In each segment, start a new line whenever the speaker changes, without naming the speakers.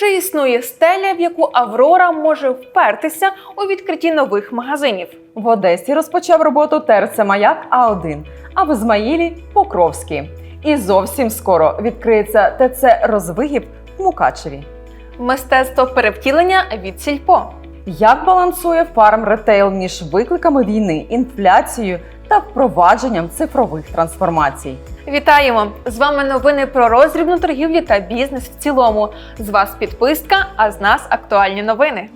Чи існує стеля, в яку Аврора може впертися у відкритті нових магазинів?
В Одесі розпочав роботу ТРЦ Маяк А1, а в Ізмаїлі Покровський. І зовсім скоро відкриється ТЦ Розвигів в Мукачеві.
Мистецтво перевтілення від сільпо.
Як балансує фарм ретейл між викликами війни, інфляцією та впровадженням цифрових трансформацій?
Вітаємо! З вами новини про роздрібну торгівлю та бізнес в цілому. З вас підписка, а з нас актуальні новини.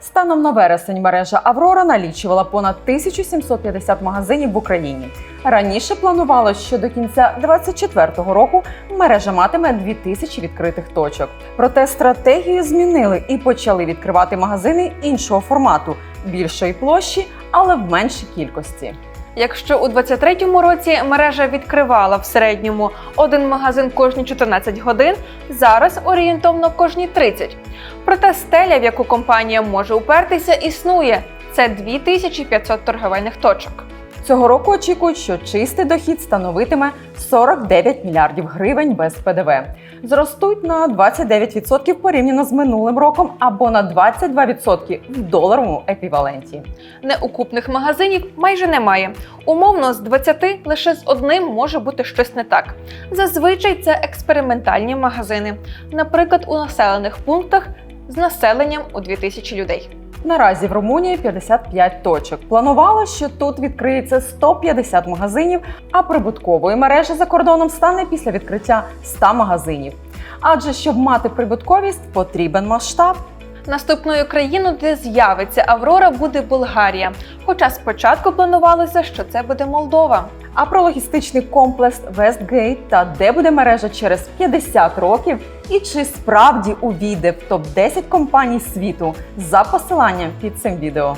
Станом на вересень мережа Аврора налічувала понад 1750 магазинів в Україні. Раніше планувалось, що до кінця 2024 року мережа матиме 2000 відкритих точок. Проте стратегію змінили і почали відкривати магазини іншого формату, більшої площі, але в меншій кількості.
Якщо у 2023 році мережа відкривала в середньому один магазин кожні 14 годин, зараз орієнтовно кожні 30. Проте стеля, в яку компанія може упертися, існує. Це 2500 торговельних точок.
Цього року очікують, що чистий дохід становитиме 49 мільярдів гривень без ПДВ. Зростуть на 29% порівняно з минулим роком або на 22% в доларовому еквіваленті.
Неукупних магазинів майже немає. Умовно, з 20 лише з одним може бути щось не так. Зазвичай це експериментальні магазини, наприклад, у населених пунктах з населенням у 2000 людей.
Наразі в Румунії 55 точок. Планувало, що тут відкриється 150 магазинів, а прибуткової мережі за кордоном стане після відкриття 100 магазинів. Адже щоб мати прибутковість, потрібен масштаб.
Наступною країною, де з'явиться Аврора, буде Болгарія. Хоча спочатку планувалося, що це буде Молдова.
А про логістичний комплекс Вестгейт та де буде мережа через 50 років, і чи справді увійде в топ 10 компаній світу за посиланням під цим відео.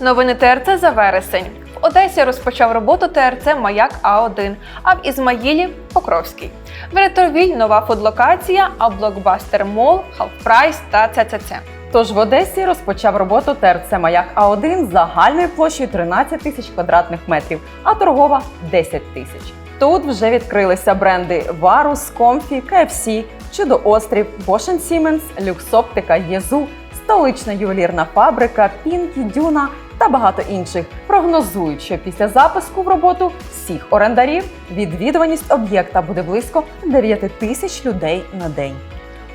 Новини ТРЦ за вересень. В Одесі розпочав роботу ТРЦ Маяк А1, а в Ізмаїлі Покровський. В Ретровіль нова фудлокація, а блокбастер Мол, Халфпрайс та ЦЦЦ.
Тож в Одесі розпочав роботу ТРЦ Маяк А1 з загальною площею 13 тисяч квадратних метрів, а торгова 10 тисяч. Тут вже відкрилися бренди Варус, Комфі, KFC, Чудо Острів, Bosch Siemens, Люксоптика, Єзу, столична ювелірна фабрика, Пінкі, Дюна та багато інших. Прогнозують, що після запуску в роботу всіх орендарів відвідуваність об'єкта буде близько 9 тисяч людей на день.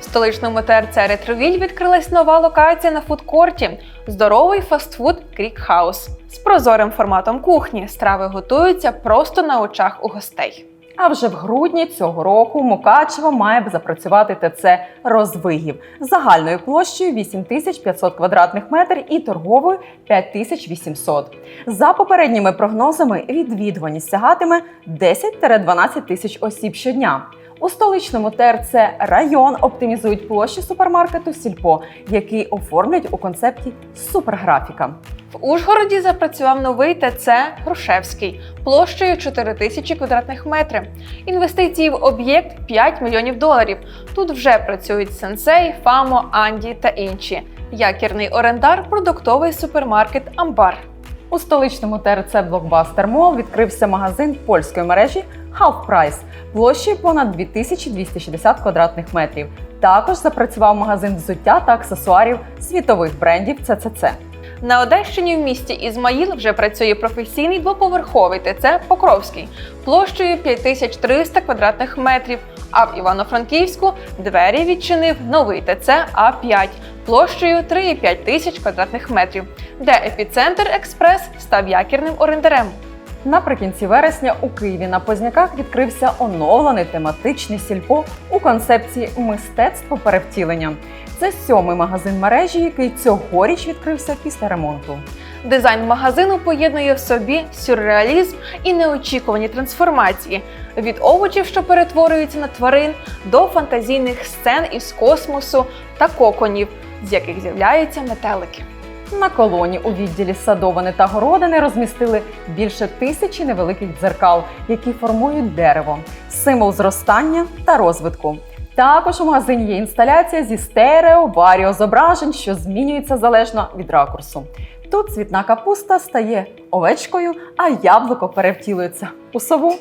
В столичному ТРЦ Ретровіль відкрилась нова локація на фудкорті здоровий фастфуд Крік Хаус з прозорим форматом кухні. Страви готуються просто на очах у гостей.
А вже в грудні цього року Мукачево має запрацювати ТЦ розвигів загальною площею 8500 квадратних метрів і торговою 5800. За попередніми прогнозами, відвідуваність сягатиме 10-12 тисяч осіб щодня. У столичному ТРЦ район оптимізують площу супермаркету Сільпо, який оформлять у концепті суперграфіка.
В Ужгороді запрацював новий ТЦ Грушевський площею 4 тисячі квадратних метрів. Інвестиції в об'єкт 5 мільйонів доларів. Тут вже працюють Сенсей, Фамо, Анді та інші. Якірний орендар продуктовий супермаркет Амбар.
У столичному ТРЦ Блокбастер Мол відкрився магазин польської мережі Half Price площею понад 2260 квадратних метрів. Також запрацював магазин взуття та аксесуарів світових брендів ЦЦЦ.
На Одещині в місті Ізмаїл вже працює професійний двоповерховий ТЦ Покровський площею 5300 квадратних метрів. А в Івано-Франківську двері відчинив новий ТЦ А5 площею 3,5 тисяч квадратних метрів, де епіцентр експрес став якірним орендарем.
Наприкінці вересня у Києві на Позняках відкрився оновлений тематичний сільпо у концепції мистецтво перевтілення. Це сьомий магазин мережі, який цьогоріч відкрився після ремонту.
Дизайн магазину поєднує в собі сюрреалізм і неочікувані трансформації від овочів, що перетворюються на тварин, до фантазійних сцен із космосу та коконів, з яких з'являються метелики.
На колоні у відділі садовини та городини розмістили більше тисячі невеликих дзеркал, які формують дерево, символ зростання та розвитку. Також у магазині є інсталяція зі стерео варіо зображень, що змінюється залежно від ракурсу. Тут цвітна капуста стає овечкою, а яблуко перевтілюється у сову.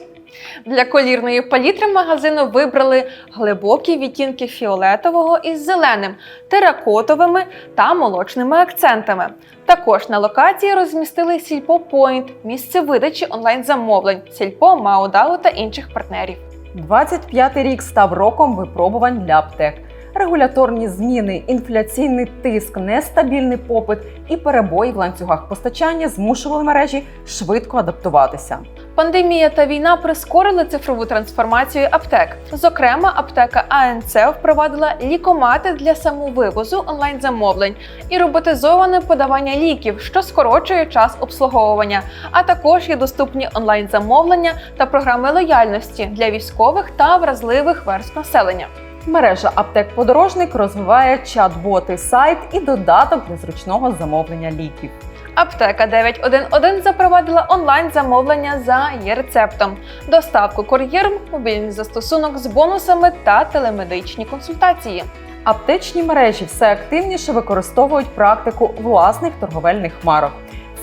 Для колірної палітри магазину вибрали глибокі відтінки фіолетового із зеленим, теракотовими та молочними акцентами. Також на локації розмістили Сільпо Point, місце видачі онлайн-замовлень, Сільпо, Маудау та інших партнерів.
25-й рік став роком випробувань для аптек. Регуляторні зміни, інфляційний тиск, нестабільний попит і перебої в ланцюгах постачання змушували мережі швидко адаптуватися.
Пандемія та війна прискорили цифрову трансформацію аптек. Зокрема, аптека АНЦ впровадила лікомати для самовивозу онлайн-замовлень і роботизоване подавання ліків, що скорочує час обслуговування. А також є доступні онлайн-замовлення та програми лояльності для військових та вразливих верств населення.
Мережа аптек подорожник розвиває чат-боти, сайт і додаток для зручного замовлення ліків.
Аптека 911 запровадила онлайн-замовлення за є-рецептом, доставку кур'єром, мобільний застосунок з бонусами та телемедичні консультації.
Аптечні мережі все активніше використовують практику власних торговельних марок.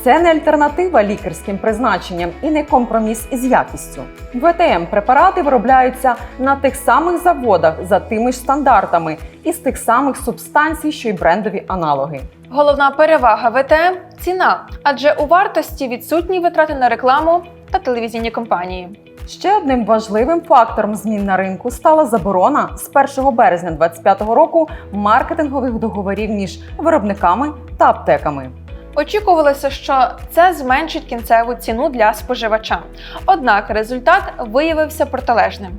Це не альтернатива лікарським призначенням і не компроміс із якістю. ВТМ препарати виробляються на тих самих заводах за тими ж стандартами і з тих самих субстанцій, що й брендові аналоги.
Головна перевага ВТМ ціна, адже у вартості відсутні витрати на рекламу та телевізійні компанії.
Ще одним важливим фактором змін на ринку стала заборона з 1 березня 2025 року маркетингових договорів між виробниками та аптеками.
Очікувалося, що це зменшить кінцеву ціну для споживача. Однак результат виявився протилежним.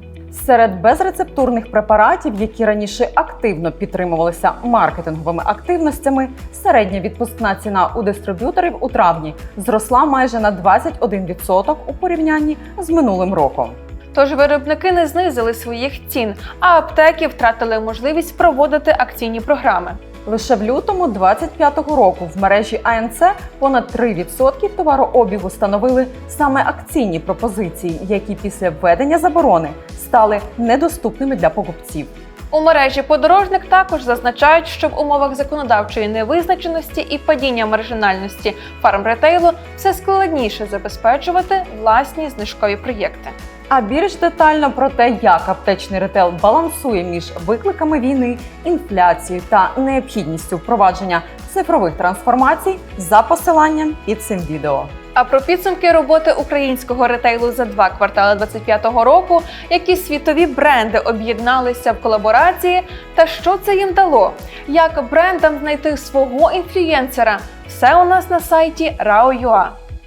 Серед безрецептурних препаратів, які раніше активно підтримувалися маркетинговими активностями, середня відпускна ціна у дистриб'юторів у травні зросла майже на 21% у порівнянні з минулим роком.
Тож виробники не знизили своїх цін, а аптеки втратили можливість проводити акційні програми.
Лише в лютому 25-го року в мережі АНЦ понад 3% товарообігу становили саме акційні пропозиції, які після введення заборони стали недоступними для покупців.
У мережі подорожник також зазначають, що в умовах законодавчої невизначеності і падіння маржинальності фармретейлу все складніше забезпечувати власні знижкові проєкти.
А більш детально про те, як аптечний ретейл балансує між викликами війни, інфляцією та необхідністю впровадження цифрових трансформацій за посиланням під цим відео.
А про підсумки роботи українського ретейлу за два квартали 25-го року, які світові бренди об'єдналися в колаборації, та що це їм дало, як брендам знайти свого інфлюєнсера, все у нас на сайті Rao.ua.